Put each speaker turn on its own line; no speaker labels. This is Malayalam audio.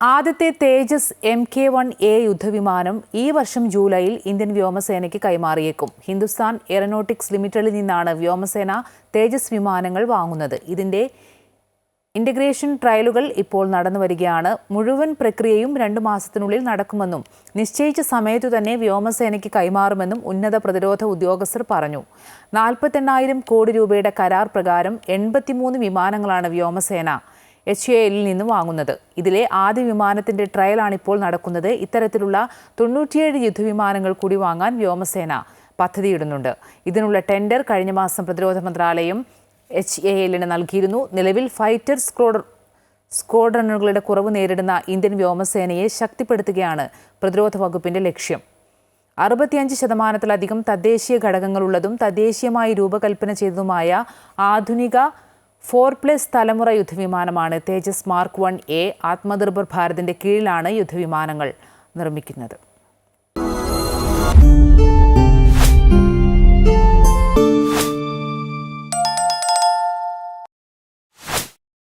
ആദ്യത്തെ Tejas M K one A യുദ്ധവിമാനം ഈ വർഷം ജൂലൈയിൽ ഇന്ത്യൻ വ്യോമസേനയ്ക്ക് കൈമാറിയേക്കും. ഹിന്ദുസ്ഥാൻ എയറോനോട്ടിക്സ് ലിമിറ്റഡിൽ നിന്നാണ് വ്യോമസേന തേജസ് വിമാനങ്ങൾ വാങ്ങുന്നത്. ഇതിന്റെ ഇന്റഗ്രേഷൻ ട്രയലുകൾ ഇപ്പോൾ നടന്നു വരികയാണ്. മുഴുവൻ പ്രക്രിയയും രണ്ടു മാസത്തിനുള്ളിൽ നടക്കുമെന്നും നിശ്ചയിച്ച സമയത്തു തന്നെ വ്യോമസേനയ്ക്ക് കൈമാറുമെന്നും ഉന്നത പ്രതിരോധ ഉദ്യോഗസ്ഥർ പറഞ്ഞു. നാൽപ്പത്തെണ്ണായിരം കോടി രൂപയുടെ കരാർ പ്രകാരം എൺപത്തിമൂന്ന് വിമാനങ്ങളാണ് വ്യോമസേന എച്ച് എ എല്ലിൽ നിന്നും വാങ്ങുന്നത്. ഇതിലെ ആദ്യ വിമാനത്തിന്റെ ട്രയലാണിപ്പോൾ നടക്കുന്നത്. ഇത്തരത്തിലുള്ള തൊണ്ണൂറ്റിയേഴ് യുദ്ധവിമാനങ്ങൾ കൂടി വാങ്ങാൻ വ്യോമസേന പദ്ധതിയിടുന്നുണ്ട്. ഇതിനുള്ള ടെൻഡർ കഴിഞ്ഞ മാസം പ്രതിരോധ മന്ത്രാലയം എച്ച് എ എല്ലിന് നൽകിയിരുന്നു. നിലവിൽ ഫൈറ്റർ സ്ക്രോഡർ സ്ക്വാഡ്രണുകളുടെ കുറവ് നേരിടുന്ന ഇന്ത്യൻ വ്യോമസേനയെ ശക്തിപ്പെടുത്തുകയാണ് പ്രതിരോധ വകുപ്പിന്റെ ലക്ഷ്യം. അറുപത്തിയഞ്ച് ശതമാനത്തിലധികം തദ്ദേശീയ ഘടകങ്ങളുള്ളതും തദ്ദേശീയമായി രൂപകൽപ്പന ചെയ്തതുമായ ആധുനിക ഫോർ പ്ലസ് തലമുറ യുദ്ധവിമാനമാണ് Tejas mark one A Atmanirbhar ഭാരതിന്റെ കീഴിലാണ് യുദ്ധവിമാനങ്ങൾ നിർമ്മിക്കുന്നത്.